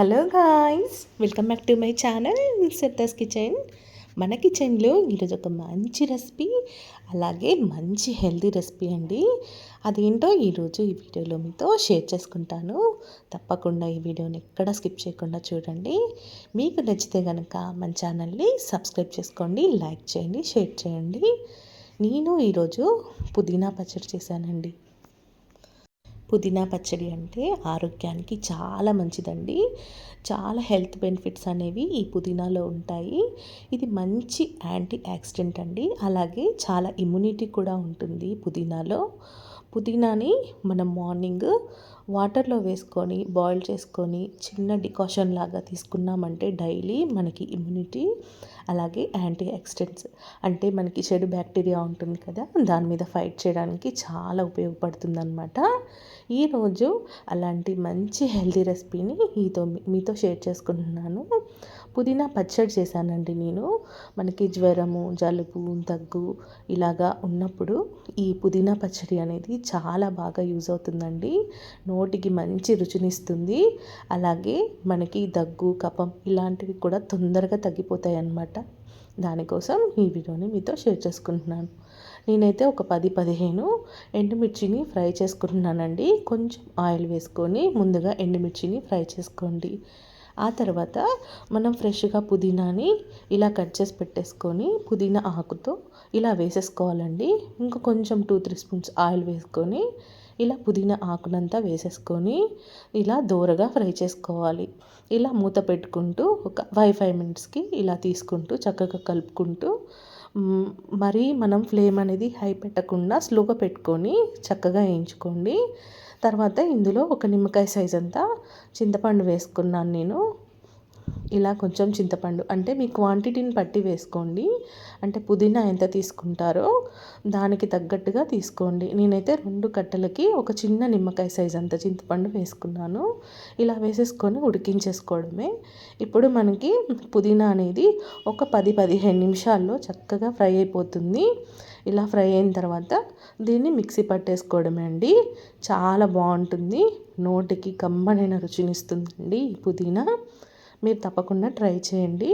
Hello guys welcome back to my channel సెత్తాస్ kitchen మన కిచెన్లో ఈరోజు ఒక మంచి రెసిపీ అలాగే మంచి హెల్తీ రెసిపీ అండి. అదేంటో ఈరోజు ఈ వీడియోలో మీతో షేర్ చేసుకుంటాను. తప్పకుండా ఈ వీడియోని ఎక్కడ స్కిప్ చేయకుండా చూడండి. మీకు నచ్చితే కనుక మన ఛానల్ని సబ్స్క్రైబ్ చేసుకోండి లైక్ చేయండి షేర్ చేయండి. నేను ఈరోజు పుదీనా పచ్చడి చేశానండి. పుదీనా పచ్చడి అంటే ఆరోగ్యానికి చాలా మంచిదండి. చాలా హెల్త్ బెనిఫిట్స్ అనేవి ఈ పుదీనాలో ఉంటాయి. ఇది మంచి యాంటీ యాక్సిడెంట్ అండి. అలాగే చాలా ఇమ్యూనిటీ కూడా ఉంటుంది పుదీనాలో. పుదీనాని మనం మార్నింగ్ వాటర్లో వేసుకొని బాయిల్ చేసుకొని చిన్న డికాషన్ లాగా తీసుకున్నామంటే డైలీ మనకి ఇమ్యూనిటీ అలాగే యాంటీ ఆక్సిడెంట్స్ అంటే మనకి చెడు బ్యాక్టీరియా ఉంటుంది కదా దాని మీద ఫైట్ చేయడానికి చాలా ఉపయోగపడుతుందన్నమాట. ఈరోజు అలాంటి మంచి హెల్తీ రెసిపీని మీతో మీతో షేర్ చేసుకుంటున్నాను. పుదీనా పచ్చడి చేశానండి నేను. మనకి జ్వరము జలుబు దగ్గు ఇలాగా ఉన్నప్పుడు ఈ పుదీనా పచ్చడి అనేది చాలా బాగా యూజ్ అవుతుందండి. నోటికి మంచి రుచినిస్తుంది. అలాగే మనకి దగ్గు కపం ఇలాంటివి కూడా తొందరగా తగ్గిపోతాయి అన్నమాట దానికోసం ఈ వీడియోని మీతో షేర్ చేసుకుంటున్నాను. నేనైతే ఒక పది పదిహేను ఎండుమిర్చిని ఫ్రై చేసుకుంటున్నానండి. కొంచెం ఆయిల్ వేసుకొని ముందుగా ఎండుమిర్చిని ఫ్రై చేసుకోండి. ఆ తర్వాత మనం ఫ్రెష్గా పుదీనాని ఇలా కట్ చేసి పెట్టేసుకొని పుదీనా ఆకుతో ఇలా వేసేసుకోవాలండి. ఇంకా కొంచెం టూ త్రీ స్పూన్స్ ఆయిల్ వేసుకొని ఇలా పుదీనా ఆకునంతా వేసేసుకొని ఇలా దోరగా ఫ్రై చేసుకోవాలి. ఇలా మూత పెట్టుకుంటూ ఒక ఫైవ్ ఫైవ్ మినిట్స్కి ఇలా తీసుకుంటూ చక్కగా కలుపుకుంటూ మరీ మనం ఫ్లేమ్ అనేది హై పెట్టకుండా స్లోగా పెట్టుకొని చక్కగా వేయించుకోండి. తర్వాత ఇందులో ఒక నిమ్మకాయ సైజ్ అంతా చింతపండు వేసుకున్నాను నేను. ఇలా కొంచెం చింతపండు అంటే మీ క్వాంటిటీని బట్టి వేసుకోండి. అంటే పుదీనా ఎంత తీసుకుంటారో దానికి తగ్గట్టుగా తీసుకోండి. నేనైతే రెండు కట్టలకి ఒక చిన్న నిమ్మకాయ సైజ్ అంత చింతపండు వేసుకున్నాను. ఇలా వేసేసుకొని ఉడికించేసుకోవడమే. ఇప్పుడు మనకి పుదీనా అనేది ఒక పది పదిహేను నిమిషాల్లో చక్కగా ఫ్రై అయిపోతుంది. ఇలా ఫ్రై అయిన తర్వాత దీన్ని మిక్సీ పట్టేసుకోవడమే అండి. చాలా బాగుంటుంది. నోటికి కమ్మనైన రుచినిస్తుందండి ఈ పుదీనా. మీరు తప్పకుండా ట్రై చేయండి.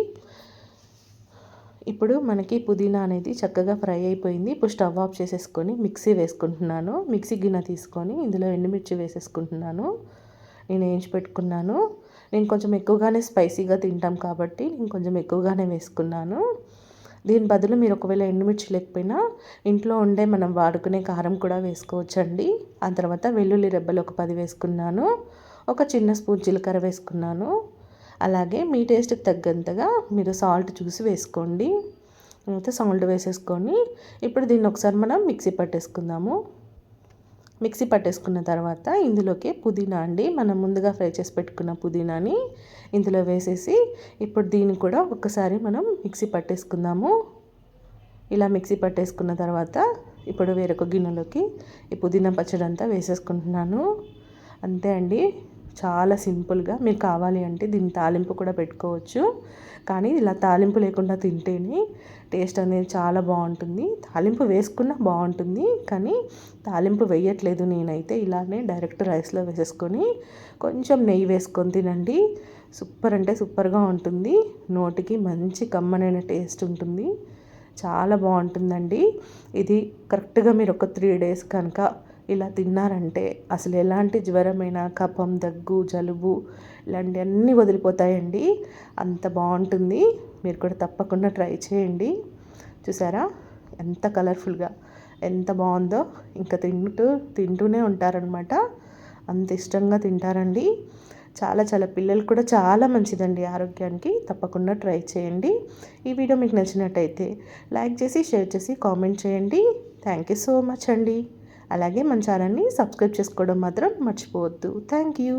ఇప్పుడు మనకి పుదీనా అనేది చక్కగా ఫ్రై అయిపోయింది. ఇప్పుడు స్టవ్ ఆఫ్ చేసేసుకొని మిక్సీ వేసుకుంటున్నాను. మిక్సీ గిన్నె తీసుకొని ఇందులో ఎండుమిర్చి వేసేసుకుంటున్నాను. నేను వేయించి పెట్టుకున్నాను. నేను కొంచెం ఎక్కువగానే స్పైసీగా తింటాం కాబట్టి నేను కొంచెం ఎక్కువగానే వేసుకున్నాను. దీని బదులు మీరు ఒకవేళ ఎండుమిర్చి లేకపోయినా ఇంట్లో ఉండే మనం వాడుకునే కారం కూడా వేసుకోవచ్చండి. ఆ తర్వాత వెల్లుల్లి రెబ్బలు ఒక పది వేసుకున్నాను. ఒక చిన్న స్పూన్ జీలకర్ర వేసుకున్నాను. అలాగే మీ టేస్ట్కి తగ్గంతగా మీరు సాల్ట్ చూసి వేసుకోండి. అయితే సాల్ట్ వేసేసుకొని ఇప్పుడు దీన్ని ఒకసారి మనం మిక్సీ పట్టేసుకుందాము. మిక్సీ పట్టేసుకున్న తర్వాత ఇందులోకి పుదీనా అండి మనం ముందుగా ఫ్రై చేసి పెట్టుకున్న పుదీనాని ఇందులో వేసేసి ఇప్పుడు దీన్ని కూడా ఒక్కసారి మనం మిక్సీ పట్టేసుకుందాము. ఇలా మిక్సీ పట్టేసుకున్న తర్వాత ఇప్పుడు వేరొక గిన్నెలోకి ఈ పుదీనా పచ్చడి అంతా వేసేసుకుంటున్నాను. అంతే అండి. చాలా సింపుల్గా మీరు కావాలి అంటే దీన్ని తాలింపు కూడా పెట్టుకోవచ్చు. కానీ ఇలా తాలింపు లేకుండా తింటేనే టేస్ట్ అనేది చాలా బాగుంటుంది. తాలింపు వేసుకున్నా బాగుంటుంది. కానీ తాలింపు వేయట్లేదు నేనైతే. ఇలానే డైరెక్ట్ రైస్లో వేసేసుకొని కొంచెం నెయ్యి వేసుకొని తినండి. సూపర్ అంటే సూపర్గా ఉంటుంది. నోటికి మంచి కమ్మనైన టేస్ట్ ఉంటుంది. చాలా బాగుంటుందండి. ఇది కరెక్ట్గా మీరు ఒక త్రీ డేస్ కనుక ఇలా తిన్నారంటే అసలు ఎలాంటి జ్వరమైన కఫం దగ్గు జలుబు ఇలాంటి అన్నీ వదిలిపోతాయండి. అంత బాగుంటుంది. మీరు కూడా తప్పకుండా ట్రై చేయండి. చూసారా? ఎంత కలర్ఫుల్గా ఎంత బాగుందో. ఇంకా తింటూ తింటూనే ఉంటారనమాట అంత ఇష్టంగా తింటారండి. చాలా చాలా పిల్లలు కూడా చాలా మంచిదండి ఆరోగ్యానికి. తప్పకుండా ట్రై చేయండి. ఈ వీడియో మీకు నచ్చినట్టయితే లైక్ చేసి షేర్ చేసి కామెంట్ చేయండి. థ్యాంక్ యూ సో మచ్ అండి. అలాగే మన ఛానల్ని సబ్స్క్రైబ్ చేసుకోవడం మాత్రం మర్చిపోవద్దు. Thank you.